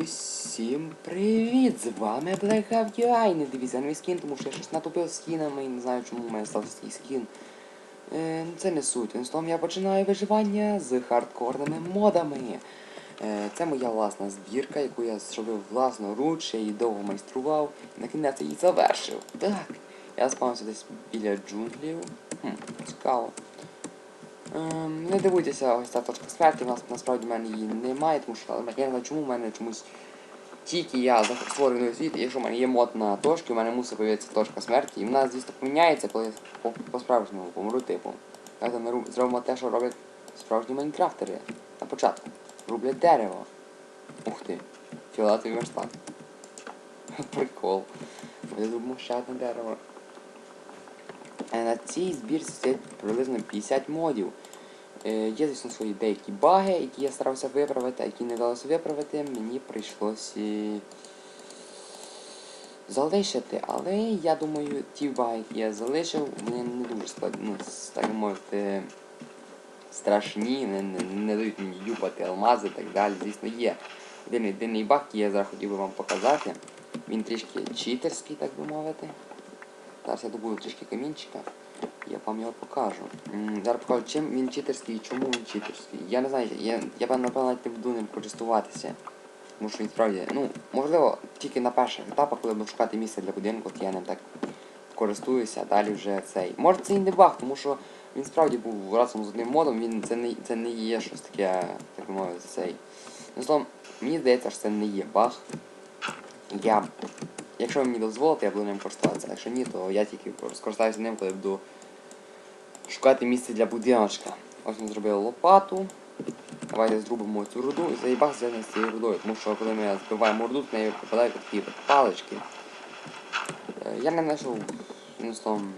Усім привіт! З вами BlackHawk Не дивіться мій скін, тому що я щось натопив скінами і не знаю, чому у мене стався такий скін. Е, це не суть. Словом, я починаю виживання з хардкорними модами. Е, це моя власна збірка, яку я зробив власноруч, я її довго майстрував на кінець її завершив. Так. Я спавнився десь біля джунглів. Хм, цікаво. Ем, не дивуйтеся, ось ця точка смерті, нас насправді в мене її немає, тому що я не знаю, чому в мене чомусь тільки я створюю новий світ, і якщо в мене є мод на точки, у мене мусить появитися точка смерті. І вона, звісно, поміняється, коли я по- по-справжньому помру, типу. Давайте ми зробимо те, що роблять справжні майнкрафтери. На початку. Рублять дерево. Ух ти. Фіолетовий верстак. Прикол. Ми зробимо ще одне дерево. Е, На цій збірці стоять приблизно 50 модів. Е, Є, звісно, свої деякі баги, які я старався виправити, а які не вдалося виправити, мені прийшлося залишити. Але я думаю, ті баги, які я залишив, вони не дуже складні, ну, так мовити, страшні, не, не, не дають мені юпати алмази і так далі. Звісно, є. Один єдиний баг, який я зараз хотів би вам показати. Він трішки читерський, так би мовити. Зараз я добуду трішки камінчика. Я вам його покажу. Зараз покажу, чим він читерський і чому він читерський. Я не знаю, я, я певно, напевно, не буду ним користуватися. Тому що він справді, ну, можливо, тільки на перших етапах, коли буду шукати місце для будинку, от я ним так користуюся, а далі вже цей. Може це і не баг, тому що він справді був разом з одним модом, він це не, це не є щось таке, так би мовити, цей. Ну, словом, мені здається, що це не є баг. Я Якщо ви мені дозволите, я буду ним користуватися. Якщо ні, то я тільки скористаюся ним, коли буду шукати місце для будиночка. Ось ми зробили лопату. Давайте зробимо цю руду і заїбав зв'язаний з цією рудою, тому що коли ми збиваємо руду, з нею попадають такі палички. Е, Я не знайшов, словом,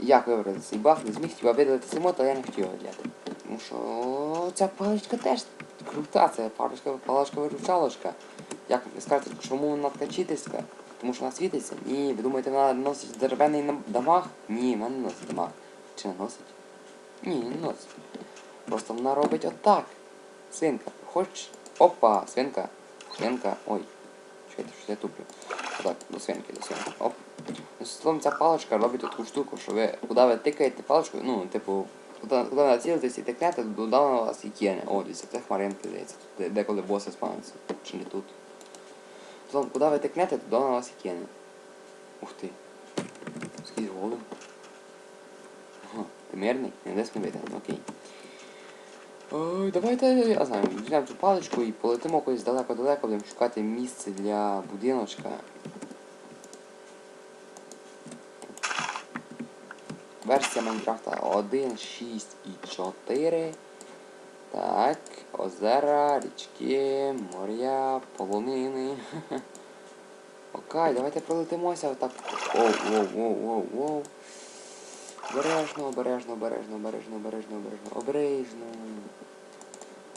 як вибрати цей баг, не зміг хіба видалити мод, але я не хотів його взяти. Тому що ця паличка теж крута, це паличка, паличка виручалочка. Як скажете, чому вона така читерська? Тому що вона світиться? Ні, ви думаєте, вона носить дерев'яний дамаг? Ні, вона не носить дамаг. Чи не носить? Ні, не носить. Просто вона робить отак. Свинка, хочеш? Опа, свинка. Свинка. Ой. Чекайте, що я туплю. Отак, до свинки, до свинки. Оп. Ну, словом, ця паличка робить таку штуку, що ви, куди ви тикаєте паличкою, ну, типу, куди, ви націлитесь і тикнете, туди вона вас і кине. О, дивіться, це хмаринки, здається. Де- Деколи боси спавняться. Чи не тут. Словом, куди ви тикнете, туди вона вас і кине. Ух ти. Скільки голим. Ага, ти мирний? Не десь не видно, окей. Ой, давайте, я знаю, візьмемо цю паличку і полетимо кудись далеко-далеко, будемо шукати місце для будиночка. Версія Майнкрафта 1, 6 і 4. Так, озера, річки, моря, полонини. Окей, давайте пролетимося отак. Оу, воу, воу, воу, воу. Обережно, обережно, обережно, обережно, обережно, обережно, обережно.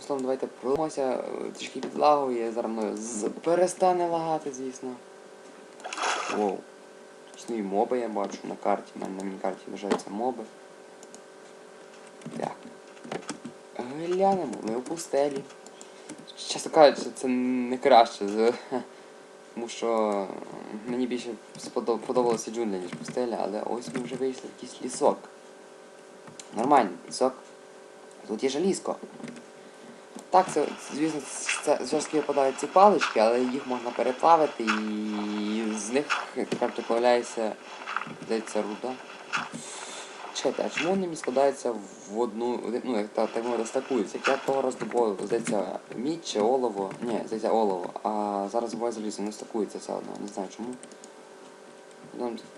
Словом, давайте пролимося, е, трішки підлагує, зараз мною з... перестане лагати, звісно. Воу. Існують моби, я бачу на карті, в на міні-карті вважаються моби. Так. Глянемо, ми у пустелі. Чесно кажучи, це не краще, тому що мені більше сподоб- подобалося джунглі, ніж пустеля, але ось ми вже вийшли в якийсь лісок. Нормальний лісок. Тут є жалізко. Так, це, звісно, це все випадають ці палички, але їх можна переплавити і з них, як появляється, здається, руда. А чому вони мені складаються в одну, ну, як так, мовити, стакуються? Як я того раз добував, здається, мідь чи олово, ні, здається, олово, а зараз буває залізо, не стакується все одно, не знаю чому.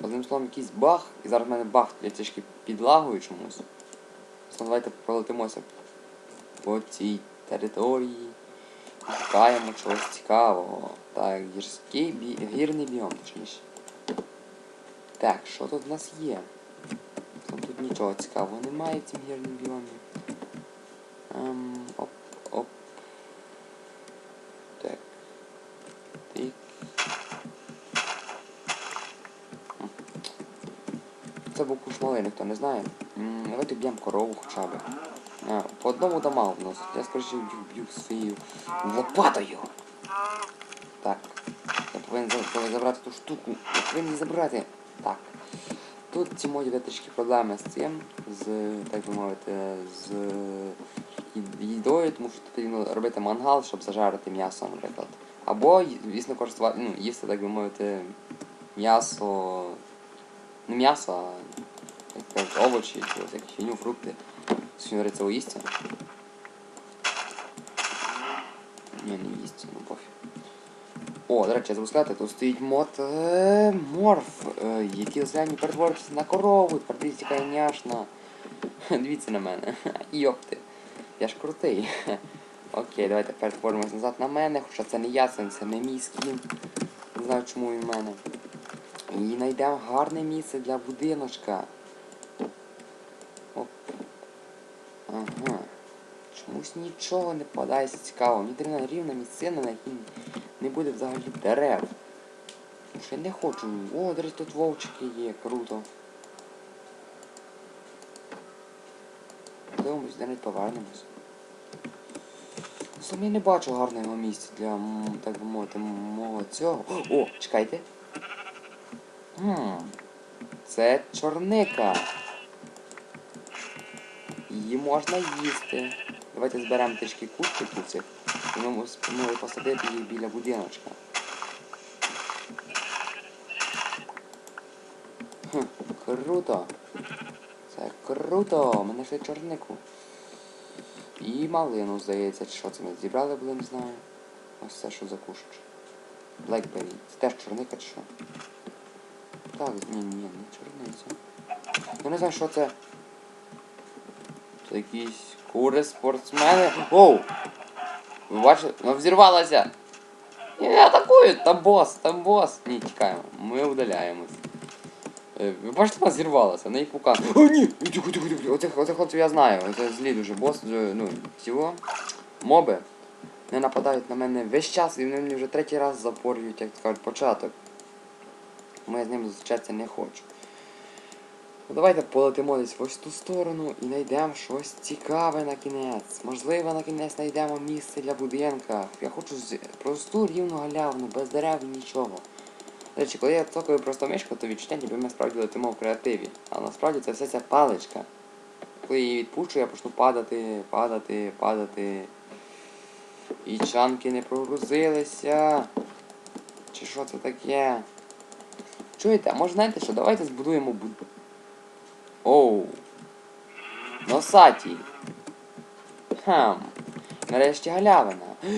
Одним, словом, якийсь баг, і зараз в мене баг, я трішки підлагую чомусь. Давайте пролетимося по цій території. Шукаємо чогось цікавого. Так, гірський бі... гірний біом, точніше. Так, що тут в нас є? Нічого цікавого немає в цім гірнім біомі. Ем, оп, оп. Так. Тик. Це був куш малий, хто не знає. Давайте б'ємо корову хоча б. По одному дома вносить. Я скоріше б'ю, своєю лопатою. Так. Я повинен забрати ту штуку. Я повинен забрати. Так. Тут ці є трішки проблеми з цим, з, так би мовити, з їдою, тому що потрібно робити мангал, щоб зажарити м'ясо, наприклад. Або, звісно, користувати, ну, їсти, так би мовити, м'ясо. Не м'ясо, а як овочі, чи ось якісь фіню, фрукти. Сьогодні це їсти. Ні, не їсть, ну пофіг. О, до речі, забув тут стоїть мод е, морф, е, який останні перетворюється на корову, тепер така няшна. Дивіться на мене. Йопти. Я ж крутий. Окей, давайте перетворимось назад на мене, хоча це не я, це не мій скін. Не знаю, чому він в мене. І знайдемо гарне місце для будиночка. Оп. Ага. Чомусь нічого не попадається цікаво. Мені потрібна рівна місцина, на якій не буде взагалі дерев. Що я не хочу. О, до тут вовчики є, круто. Дивимось, де навіть повернемось. Сам я не бачу гарного місця для, так би мовити, мого цього. О, чекайте. Хм. Це чорника. Її можна їсти. Давайте зберемо трішки кущиків цих. Ми спробуємо посадити біля будиночка. Круто. Це круто. Ми знайшли чорнику. І малину, здається, що це ми зібрали, були, не знаю. Ось це що за кущ. Блекбері. Це теж чорника чи що? Так, ні, ні, не чорниця. Я не знаю, що це. Це якісь кури спортсмени. Оу! Ви бачите? Вона взірвалася! Я атакую! Там бос, там бос! Ні, тікаємо. Ми удаляємось. Е, Ви бачите, вона зірвалася, на її пукан. О, ні! Тихо, тихо, тихо. Оцих, оцих хлопців я знаю. Це злі дуже бос, дуже, ну, цього. Моби. Не нападають на мене весь час і вони мені вже третій раз запорюють, як кажуть, початок. Я з ними зустрічатися не хочу. Ну давайте полетимо десь в ось ту сторону і знайдемо щось цікаве на кінець. Можливо, на кінець знайдемо місце для будинка. Я хочу з- просту рівну галявину, без дерев і нічого. Речі, коли я цокаю просто мишку, то відчуття, ніби ми справді летимо в креативі. А насправді це все ця паличка. Коли її відпущу, я почну падати, падати, падати. І чанки не прогрузилися. Чи що це таке? Чуєте, а може знаєте що? Давайте збудуємо буд... Оу. Носаті. Хм. Нарешті галявина.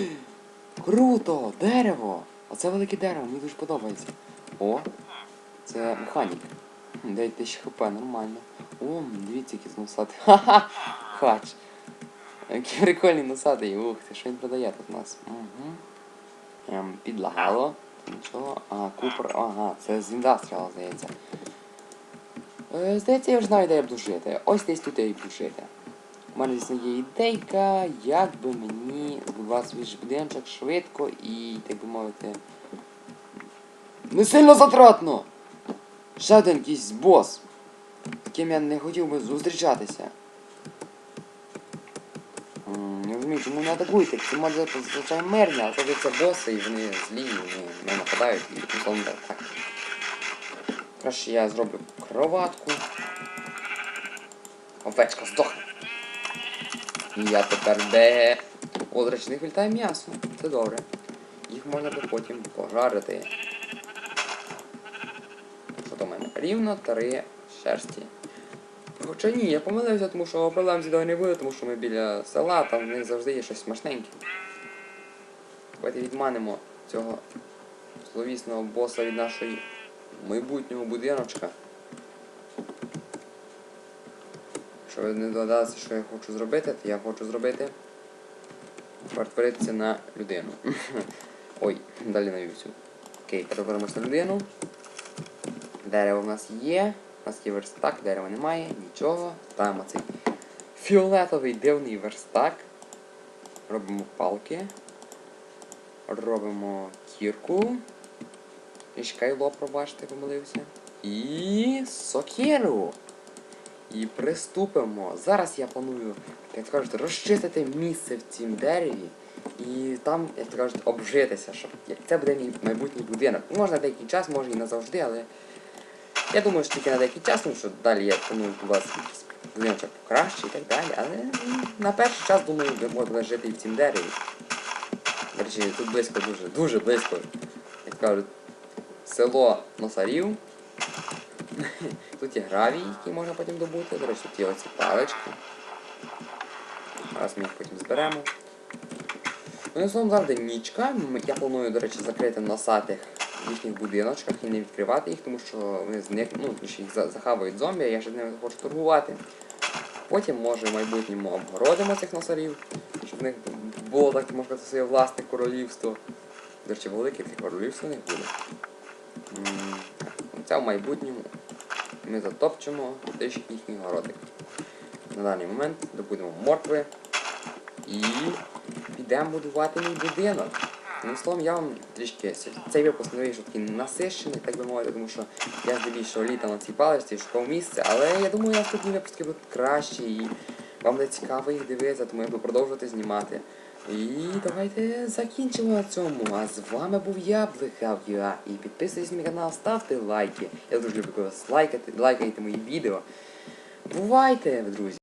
Круто! Дерево! Оце велике дерево, мені дуже подобається. О, це механік. 9 тисяч хп, нормально. О, дивіться, який це носатий. Ха-ха! Хач. Який прикольний носатий. Ух ти, що він продає тут у нас? Угу. Ем, підлагало. Нічого. А, купер. Ага, це з індастріал, здається. Е, здається, я вже знаю, де я буду жити. Ось десь тут я і буду жити. У мене, звісно, є ідейка, як би мені збудувати свій будиночок швидко і, так би мовити. Не сильно затратно! Ще один якийсь бос, з ким я не хотів би зустрічатися. Не розумію, чому не атакуєте? Це може зазвичай мирні, а коли це боси і вони злі, і вони не нападають і так. так. Краще я зроблю кроватку. Овечка здохне. І я тепер де. О, до м'ясо. Це добре. Їх можна буде потім пожарити. Що в мене? Рівно три шерсті. Хоча ні, я помилився, тому що проблем з їдою не буде, тому що ми біля села, там в них завжди є щось смачненьке. Давайте відманимо цього зловісного боса від нашої майбутнього будиночка. Якщо ви не догадалися, що я хочу зробити, то я хочу зробити перетворитися на людину. Ой, далі навівся. Окей, перетворимося на людину. Дерево в нас є. У нас є верстак, дерева немає, нічого. Ставимо цей фіолетовий дивний верстак. Робимо палки. Робимо кірку. І шкайло, пробачте, помилився. І сокиру. І приступимо. Зараз я планую, як кажуть, розчистити місце в цім дереві І там, як то кажуть, обжитися, щоб це буде мій майбутній будинок. Можна на деякий час, може і назавжди, але я думаю, що тільки на деякий час, тому що далі я планую у вас якийсь будиночок покраще і так далі. Але на перший час, думаю, ви можете жити і в цім дереві. Речі, тут близько дуже, дуже близько, як кажуть, село Носарів. Тут є гравій, який можна потім добути. До речі, тут є оці палички. Зараз ми їх потім зберемо. Ну, словом, завжди нічка. Я планую, до речі, закрити носатих в їхніх будиночках і не відкривати їх, тому що вони з них, ну, їх захавають зомбі, а я ще ними хочу торгувати. Потім, може, в майбутньому обгородимо цих носарів, щоб в них було так, можна сказати, своє власне королівство. До речі, велике королівство них буде. Це в майбутньому ми затопчемо трішки їхній городик. На даний момент добудемо моркви і підемо будувати мій будинок. Ну, словом, я вам трішки цей випуск не вийшов такий насищений, так би мовити, тому що я здебільшого літав на цій паличці, шукав місце, але я думаю, наступні випуски будуть кращі і вам буде цікаво їх дивитися, тому я буду продовжувати знімати. І давайте закінчимо на цьому. А з вами був я, Блихав'юа. І підписуйтесь на мій канал, ставте лайки. Я дуже люблю вас лайкати, лайкайте мої відео. Бувайте, друзі!